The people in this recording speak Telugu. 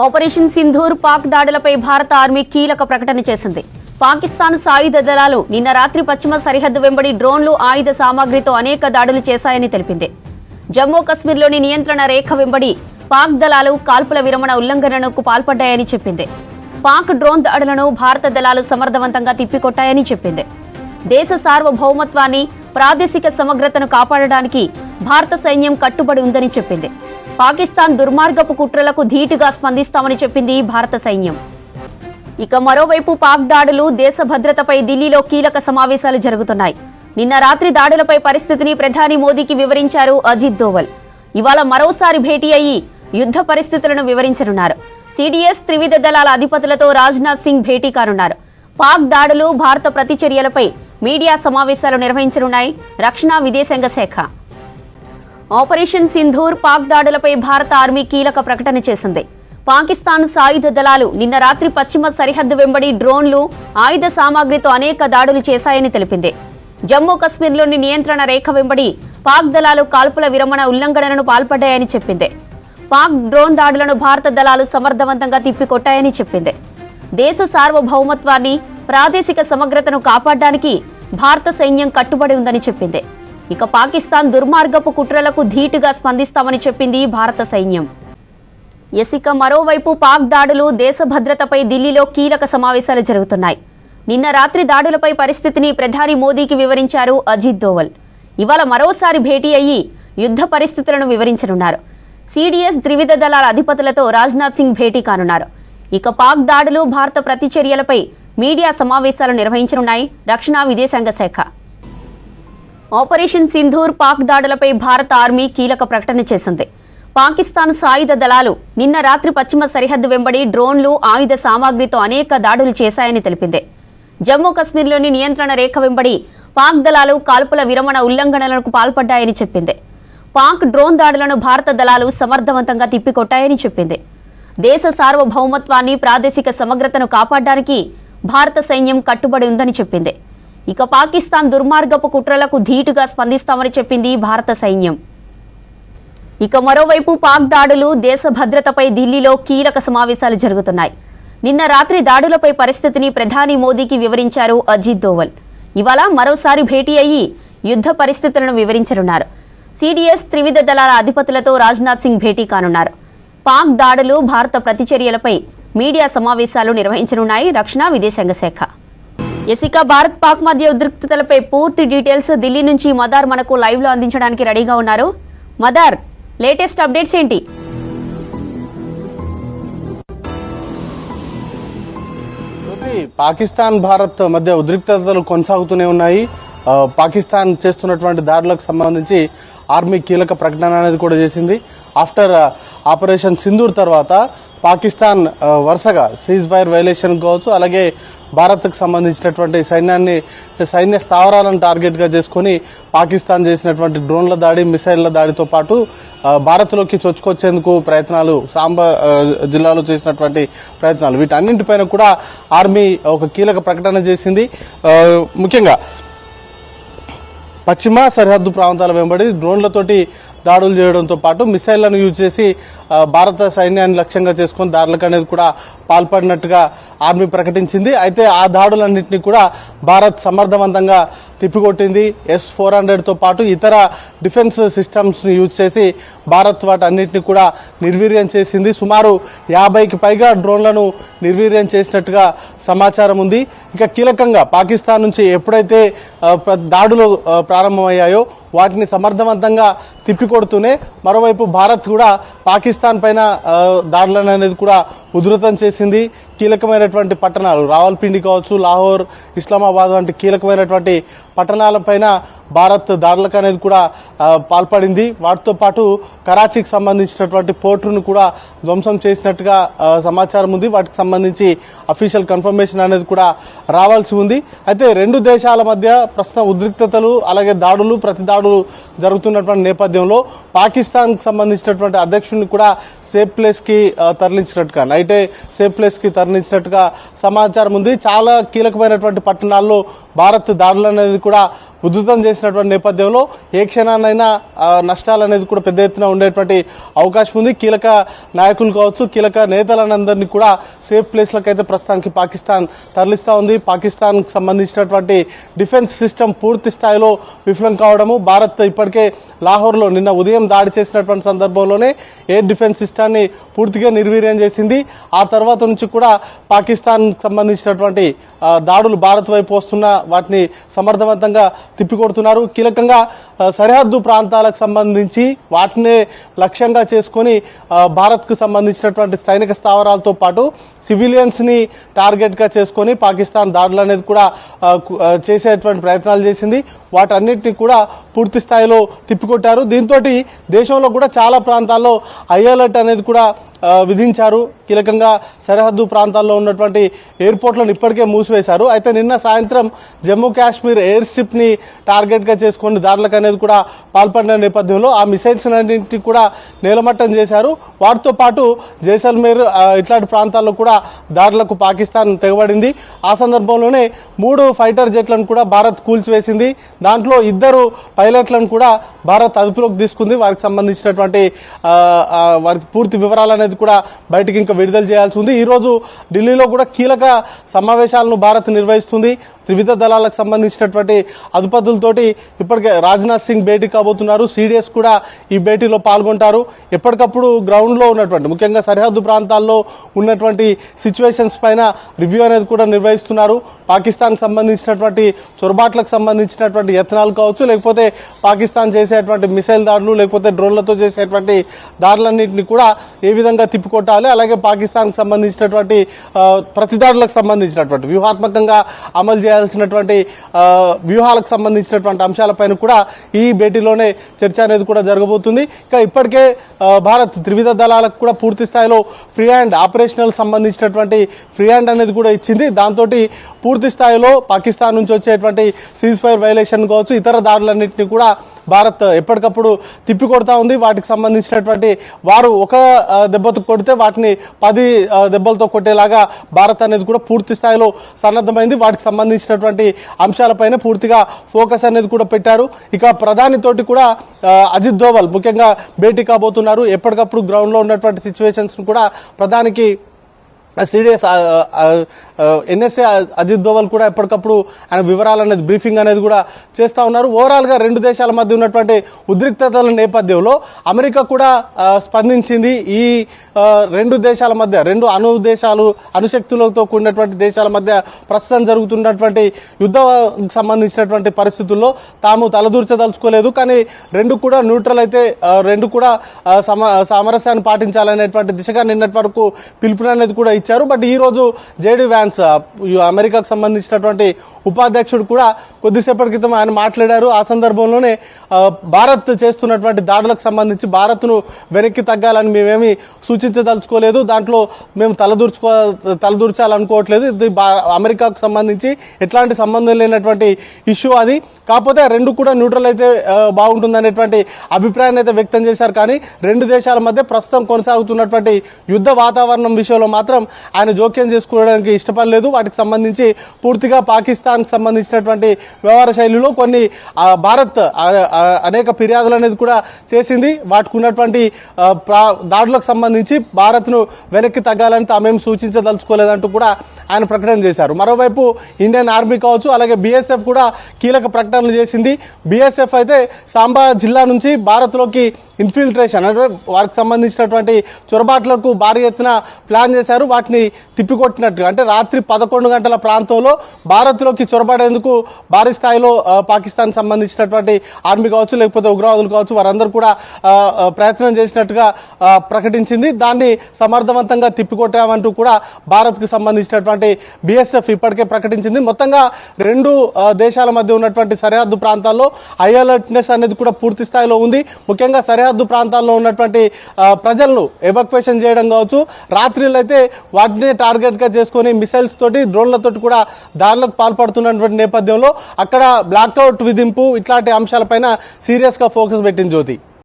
ఆపరేషన్ సింధూర్ పాక్ దాడులపై భారత ఆర్మీ కీలక ప్రకటన చేసింది. పాకిస్తాన్ సాయుధ దళాలు నిన్న రాత్రి పశ్చిమ సరిహద్దు వెంబడి డ్రోన్లు ఆయుధ సామాగ్రితో అనేక దాడులు చేశాయని తెలిపింది. జమ్మూ కశ్మీర్లోని నియంత్రణ రేఖ వెంబడి పాక్ దళాలు కాల్పుల విరమణ ఉల్లంఘనకు పాల్పడ్డాయని చెప్పింది. పాక్ డ్రోన్ దాడులను భారత దళాలు సమర్థవంతంగా తిప్పికొట్టాయని చెప్పింది. దేశ సార్వభౌమత్వాన్ని ప్రాదేశిక సమగ్రతను కాపాడడానికి భారత సైన్యం కట్టుబడి ఉందని చెప్పింది. పాకిస్తాన్ దుర్మార్గపు కుట్రలకు ధీటుగా స్పందిస్తామని చెప్పింది భారత సైన్యం. ఇక మరోవైపు పాక్ దాడులు దేశ భద్రతపై ఢిల్లీలో కీలక సమావేశాలు జరుగుతున్నాయి. నిన్న రాత్రి దాడులపై పరిస్థితిని ప్రధాని మోదీకి వివరించారు అజిత్ దోవల్. ఇవాళ మరోసారి భేటీ అయ్యి యుద్ధ పరిస్థితులను వివరించనున్నారు. సిడిఎస్ త్రివిధ దళాల అధిపతులతో రాజ్నాథ్ సింగ్ భేటీ కానున్నారు. పాక్ దాడులు భారత ప్రతిచర్యలపై మీడియా సమావేశాలు నిర్వహించనున్నాయి. రక్షణ విదేశాంగ శాఖ ఆపరేషన్ సింధూర్ పాక్ దాడులపై భారత ఆర్మీ కీలక ప్రకటన చేసింది. పాకిస్తాన్ సాయుధ దళాలు నిన్న రాత్రి పశ్చిమ సరిహద్దు వెంబడి డ్రోన్లు ఆయుధ సామాగ్రితో అనేక దాడులు చేశాయని తెలిపింది. జమ్మూ కశ్మీర్లోని నియంత్రణ రేఖ వెంబడి పాక్ దళాలు కాల్పుల విరమణ ఉల్లంఘనలను పాల్పడ్డాయని చెప్పింది. పాక్ డ్రోన్ దాడులను భారత దళాలు సమర్థవంతంగా తిప్పికొట్టాయని చెప్పింది. దేశ సార్వభౌమత్వాన్ని ప్రాదేశిక సమగ్రతను కాపాడడానికి భారత సైన్యం కట్టుబడి ఉందని చెప్పింది. ఇక పాకిస్తాన్ దుర్మార్గపు కుట్రలకు ధీటుగా స్పందిస్తామని చెప్పింది భారత సైన్యం. ఎసిక మరోవైపు పాక్ దాడులు దేశ భద్రతపై ఢిల్లీలో కీలక సమావేశాలు జరుగుతున్నాయి. నిన్న రాత్రి దాడులపై పరిస్థితిని ప్రధాని మోదీకి వివరించారు అజిత్ దోవల్. ఇవాళ మరోసారి భేటీ అయ్యి యుద్ధ పరిస్థితులను వివరించనున్నారు. సిడిఎస్ త్రివిధ దళాల అధిపతులతో రాజ్నాథ్ సింగ్ భేటీ కానున్నారు. ఇక పాక్ దాడులు భారత ప్రతిచర్యలపై మీడియా సమావేశాలు నిర్వహించనున్నాయి. రక్షణ విదేశాంగ శాఖ. ఆపరేషన్ సింధూర్ పాక్ దాడులపై భారత ఆర్మీ కీలక ప్రకటన చేసింది. పాకిస్తాన్ సాయుధ దళాలు నిన్న రాత్రి పశ్చిమ సరిహద్దు వెంబడి డ్రోన్లు ఆయుధ సామాగ్రితో అనేక దాడులు చేశాయని తెలిపింది. జమ్మూ కశ్మీర్లోని నియంత్రణ రేఖ వెంబడి పాక్ దళాలు కాల్పుల విరమణ ఉల్లంఘనలకు పాల్పడ్డాయని చెప్పింది. పాక్ డ్రోన్ దాడులను భారత దళాలు సమర్థవంతంగా తిప్పికొట్టాయని చెప్పింది. దేశ సార్వభౌమత్వాన్ని ప్రాదేశిక సమగ్రతను కాపాడడానికి భారత సైన్యం కట్టుబడి ఉందని చెప్పింది. ఇక పాకిస్తాన్ దుర్మార్గపు కుట్రలకు ధీటుగా స్పందిస్తామని చెప్పింది భారత సైన్యం. ఇక మరోవైపు పాక్ దాడులు దేశ భద్రతపై ఢిల్లీలో కీలక సమావేశాలు జరుగుతున్నాయి. నిన్న రాత్రి దాడులపై పరిస్థితిని ప్రధాని మోదీకి వివరించారు అజిత్ దోవల్. ఇవాళ మరోసారి భేటీ అయ్యి యుద్ధ పరిస్థితులను వివరించనున్నారు. సిడిఎస్ త్రివిధ దళాల అధిపతులతో రాజ్నాథ్ సింగ్ భేటీ కానున్నారు. పాక్ దాడులు భారత ప్రతిచర్యలపై మీడియా సమావేశాలు నిర్వహించనున్నాయి రక్షణ విదేశాంగ శాఖ. ఎసిక భారత్ పాక్ మధ్య ఉద్రిక్తతలపై పూర్తి డీటెయిల్స్ ఢిల్లీ నుంచి మదార్ మనకు లైవ్లో అందించడానికి రెడీగా ఉన్నారు. మదార్ లేటెస్ట్ అప్డేట్స్ ఏంటి? పాకిస్తాన్ భారత్ మధ్య ఉద్రిక్తతలు కొనసాగుతూనే ఉన్నాయి. పాకిస్తాన్ చేస్తున్నటువంటి దాడులకు సంబంధించి ఆర్మీ కీలక ప్రకటన అనేది కూడా చేసింది. ఆఫ్టర్ ఆపరేషన్ సింధూర్ తర్వాత పాకిస్తాన్ వరుసగా సీజ్ ఫైర్ వైలేషన్ కావచ్చు అలాగే భారత్కు సంబంధించినటువంటి సైన్యాన్ని సైన్య స్థావరాలను టార్గెట్గా చేసుకొని చేసుకుని పాకిస్తాన్ చేసినటువంటి డ్రోన్ల దాడి మిసైళ్ళ దాడితో పాటు భారత్లోకి చొచ్చుకొచ్చేందుకు ప్రయత్నాలు సాంబా జిల్లాలో చేసినటువంటి ప్రయత్నాలు. వీటన్నింటిపైన కూడా ఆర్మీ ఒక కీలక ప్రకటన చేసింది. ముఖ్యంగా పశ్చిమ సరిహద్దు ప్రాంతాల వెంబడి డ్రోన్లతోటి దాడులు చేయడంతో పాటు మిసైళ్ళను యూజ్ చేసి భారత సైన్యాన్ని లక్ష్యంగా చేసుకుని దాడులకు అనేది కూడా పాల్పడినట్టుగా ఆర్మీ ప్రకటించింది. అయితే ఆ దాడులన్నింటినీ కూడా భారత్ సమర్థవంతంగా తిప్పికొట్టింది. ఎస్ ఫోర్ హండ్రెడ్తో పాటు ఇతర డిఫెన్స్ సిస్టమ్స్ని యూజ్ చేసి భారత్ వాటి అన్నింటినీ కూడా నిర్వీర్యం చేసింది. సుమారు యాభైకి పైగా డ్రోన్లను నిర్వీర్యం చేసినట్టుగా సమాచారం ఉంది. ఇక కీలకంగా పాకిస్తాన్ నుంచి ఎప్పుడైతే దాడులు ప్రారంభమయ్యాయో వాటిని సమర్థవంతంగా తిప్పికొడుతూనే మరోవైపు భారత్ కూడా పాకిస్తాన్ పైన దాడులను అనేది కూడా ఉధృతం చేసింది. కీలకమైనటువంటి పట్టణాలు రావల్పిండి కావచ్చు లాహోర్ ఇస్లామాబాద్ వంటి కీలకమైనటువంటి పట్టణాలపైన భారత్ దాడులకు అనేది కూడా పాల్పడింది. వాటితో పాటు కరాచీకి సంబంధించినటువంటి పోర్టును కూడా ధ్వంసం చేసినట్టుగా సమాచారం ఉంది. వాటికి సంబంధించి అఫీషియల్ కన్ఫర్మేషన్ అనేది కూడా రావాల్సి ఉంది. అయితే రెండు దేశాల మధ్య ప్రస్తుతం ఉద్రిక్తతలు అలాగే దాడులు ప్రతి దాడులు జరుగుతున్నటువంటి నేపథ్యంలో పాకిస్తాన్కి సంబంధించినటువంటి అధ్యక్షుడిని కూడా సేఫ్ ప్లేస్కి తరలించినట్టుగా ఆ, తరలించినట్టుగా అయితే సేఫ్ ప్లేస్కి తరలించినట్టుగా సమాచారం ఉంది. చాలా కీలకమైనటువంటి పట్టణాల్లో భారత్ దాడులు అనేది కూడా ఉధృతం చేసినటువంటి నేపథ్యంలో ఏ క్షణాన్నైనా నష్టాలు అనేది కూడా పెద్ద ఎత్తున ఉండేటువంటి అవకాశం ఉంది. కీలక నాయకులు కావచ్చు కీలక నేతలందరినీ కూడా సేఫ్ ప్లేస్లకు అయితే ప్రస్తుతానికి పాకిస్తాన్ తరలిస్తూ ఉంది. పాకిస్తాన్కి సంబంధించినటువంటి డిఫెన్స్ సిస్టమ్ పూర్తి స్థాయిలో విఫలం కావడము భారత్ ఇప్పటికే లాహోర్లో నిన్న ఉదయం దాడి చేసినటువంటి సందర్భంలోనే ఎయిర్ డిఫెన్స్ సిస్టాన్ని పూర్తిగా నిర్వీర్యం చేసింది. ఆ తర్వాత నుంచి కూడా పాకిస్తాన్ సంబంధించినటువంటి దాడులు భారత్ వైపు వస్తున్న వాటిని సమర్థవంతంగా తిప్పికొడుతున్నారు. కీలకంగా సరిహద్దు ప్రాంతాలకు సంబంధించి వాటినే లక్ష్యంగా చేసుకొని భారత్కు సంబంధించినటువంటి సైనిక స్థావరాలతో పాటు సివిలియన్స్ని టార్గెట్గా చేసుకొని పాకిస్తాన్ దాడులు అనేది కూడా చేసేటువంటి ప్రయత్నాలు చేసింది. వాటన్నిటిని కూడా పూర్తి స్థాయిలో తిప్పికొట్టారు. దీంతో దేశంలో కూడా చాలా ప్రాంతాల్లో హై అలర్ట్ అనేది కూడా విధించారు. కీలకంగా సరిహద్దు ప్రాంతాల్లో ఉన్నటువంటి ఎయిర్పోర్ట్లను ఇప్పటికే మూసివేశారు. అయితే నిన్న సాయంత్రం జమ్మూ కాశ్మీర్ ఎయిర్ స్ట్రిప్ని టార్గెట్గా చేసుకుని దాడులకు అనేది కూడా పాల్పడిన నేపథ్యంలో ఆ మిసైల్స్ అన్నింటినీ కూడా నేలమట్టం చేశారు. వాటితో పాటు జైసల్మేర్ ఇట్లాంటి ప్రాంతాల్లో కూడా దాడులకు పాకిస్తాన్ తెగబడింది. ఆ సందర్భంలోనే మూడు ఫైటర్ జెట్లను కూడా భారత్ కూల్చివేసింది. దాంట్లో ఇద్దరు పైలట్లను కూడా భారత్ అదుపులోకి తీసుకుంది. వారికి సంబంధించినటువంటి వారికి పూర్తి వివరాలు అనేది కూడా బయటికి ఇంకా విడుదల చేయాల్సి ఉంది. ఈరోజు ఢిల్లీలో కూడా కీలక సమావేశాలను భారత్ నిర్వహిస్తుంది. త్రివిధ దళాలకు సంబంధించినటువంటి అధిపతులతోటి ఇప్పటికే రాజ్నాథ్ సింగ్ భేటీ కాబోతున్నారు. సీడీఎస్ కూడా ఈ భేటీలో పాల్గొంటారు. ఎప్పటికప్పుడు గ్రౌండ్లో ఉన్నటువంటి ముఖ్యంగా సరిహద్దు ప్రాంతాల్లో ఉన్నటువంటి సిచ్యువేషన్స్ పైన రివ్యూ అనేది కూడా నిర్వహిస్తున్నారు. పాకిస్తాన్ సంబంధించినటువంటి చొరబాట్లకు సంబంధించినటువంటి యత్నాలు కావచ్చు లేకపోతే పాకిస్తాన్ చేసేటువంటి మిసైల్ దాడులు లేకపోతే డ్రోన్లతో చేసేటువంటి దాడులన్నింటినీ కూడా ఏ విధంగా తిప్పికొట్టాలి. అలాగే పాకిస్తాన్కి సంబంధించినటువంటి ప్రతిదాడులకు సంబంధించినటువంటి వ్యూహాత్మకంగా అమలు చేయాల్సినటువంటి వ్యూహాలకు సంబంధించినటువంటి అంశాలపైన కూడా ఈ భేటీలోనే చర్చ అనేది కూడా జరగబోతుంది. ఇంకా ఇప్పటికే భారత్ త్రివిధ దళాలకు కూడా పూర్తి స్థాయిలో ఫ్రీ హ్యాండ్ ఆపరేషనల్ సంబంధించినటువంటి ఫ్రీ హ్యాండ్ అనేది కూడా ఇచ్చింది. దాంతో పూర్తి స్థాయిలో పాకిస్తాన్ నుంచి వచ్చేటువంటి సీజ్ ఫైర్ వైలేషన్ కావచ్చు ఇతర దాడులన్నింటినీ కూడా భారత్ ఎప్పటికప్పుడు తిప్పి కొడతా ఉంది. వాటికి సంబంధించినటువంటి వారు ఒక దెబ్బతో కొడితే వాటిని పది దెబ్బలతో కొట్టేలాగా భారత్ అనేది కూడా పూర్తి స్థాయిలో సన్నద్ధమైంది. వాటికి సంబంధించినటువంటి అంశాలపైన పూర్తిగా ఫోకస్ అనేది కూడా పెట్టారు. ఇక ప్రధాని తోటి కూడా అజిత్ దోవల్ ముఖ్యంగా భేటీ కాబోతున్నారు. ఎప్పటికప్పుడు గ్రౌండ్లో ఉన్నటువంటి సిచ్యువేషన్స్ కూడా ప్రధానికి సిడిఎస్ ఎన్ఎస్ఏ అజిత్ దోవల్ కూడా ఎప్పటికప్పుడు ఆయన వివరాలు అనేది బ్రీఫింగ్ అనేది కూడా చేస్తూ ఉన్నారు. ఓవరాల్గా రెండు దేశాల మధ్య ఉన్నటువంటి ఉద్రిక్తతల నేపథ్యంలో అమెరికా కూడా స్పందించింది. ఈ రెండు దేశాల మధ్య రెండు అణు దేశాలు అణుశక్తులతో కూడినటువంటి దేశాల మధ్య ప్రస్తుతం జరుగుతున్నటువంటి యుద్ధ సంబంధించినటువంటి పరిస్థితుల్లో తాము తలదూర్చదలుచుకోలేదు. కానీ రెండు కూడా న్యూట్రల్ అయితే రెండు కూడా సమ సామరస్యాన్ని పాటించాలనేటువంటి దిశగా నిన్నటి వరకు పిలుపుని కూడా ఇచ్చారు. బట్ ఈరోజు జేడీ వ్యాన్స్ అమెరికాకు సంబంధించినటువంటి ఉపాధ్యక్షుడు కూడా కొద్దిసేపటి క్రితం ఆయన మాట్లాడారు. ఆ సందర్భంలోనే భారత్ చేస్తున్నటువంటి దాడులకు సంబంధించి భారత్ను వెనక్కి తగ్గాలని మేమేమి సూచించదలుచుకోలేదు. దాంట్లో మేము తలదూర్చుకో తలదూర్చాలనుకోవట్లేదు. ఇది అమెరికాకు సంబంధించి ఎట్లాంటి సంబంధం లేనటువంటి ఇష్యూ అది. కాకపోతే రెండు కూడా న్యూట్రల్ అయితే బాగుంటుంది బాగుంటుందనేటువంటి అభిప్రాయాన్ని అయితే వ్యక్తం చేశారు. కానీ రెండు దేశాల మధ్య ప్రస్తుతం కొనసాగుతున్నటువంటి యుద్ధ వాతావరణం విషయంలో మాత్రం ఆయన జోక్యం చేసుకోవడానికి ఇష్టపడలేదు. వాటికి సంబంధించి పూర్తిగా పాకిస్తాన్కి సంబంధించినటువంటి వ్యవహార శైలిలో కొన్ని భారత్ అనేక ఫిర్యాదులు అనేది కూడా చేసింది. వాటికి ఉన్నటువంటి ప్రా- దాడులకు సంబంధించి భారత్ను వెనక్కి తగ్గాలని తామేం సూచించదలుచుకోలేదంటూ కూడా ఆయన ప్రకటన చేశారు. మరోవైపు ఇండియన్ ఆర్మీ కావచ్చు అలాగే బీఎస్ఎఫ్ కూడా కీలక ప్రకటనలు చేసింది. బీఎస్ఎఫ్ అయితే సాంబా జిల్లా నుంచి భారత్లోకి ఇన్ఫిల్ట్రేషన్ అంటే వారికి సంబంధించినటువంటి చొరబాట్లకు భారీ ఎత్తున ప్లాన్ చేశారు. వాటిని తిప్పికొట్టినట్టుగా అంటే రాత్రి పదకొండు గంటల ప్రాంతంలో భారత్లోకి చొరబడేందుకు భారీ స్థాయిలో పాకిస్తాన్ సంబంధించినటువంటి ఆర్మీ కావచ్చు లేకపోతే ఉగ్రవాదులు కావచ్చు వారందరూ కూడా ప్రయత్నం చేసినట్టుగా ప్రకటించింది. దాన్ని సమర్థవంతంగా తిప్పికొట్టామంటూ కూడా భారత్కు సంబంధించినటువంటి బీఎస్ఎఫ్ ఇప్పటికే ప్రకటించింది. మొత్తంగా రెండు దేశాల మధ్య ఉన్నటువంటి సరిహద్దు ప్రాంతాల్లో హై అలర్ట్నెస్ అనేది కూడా పూర్తి స్థాయిలో ఉంది. ముఖ్యంగా సరిహద్దు ప్రాంతాల్లో ఉన్నటువంటి ప్రజలను ఎవాక్యుయేషన్ చేయడం కావచ్చు. రాత్రిలో అయితే వాటిని టార్గెట్గా చేసుకొని మిసైల్స్ తోటి డ్రోన్లతోటి కూడా దారులకు పాల్పడుతున్నటువంటి నేపథ్యంలో అక్కడ బ్లాక్అవుట్ విధింపు ఇట్లాంటి అంశాలపైన సీరియస్గా ఫోకస్ పెట్టింది జ్యోతి.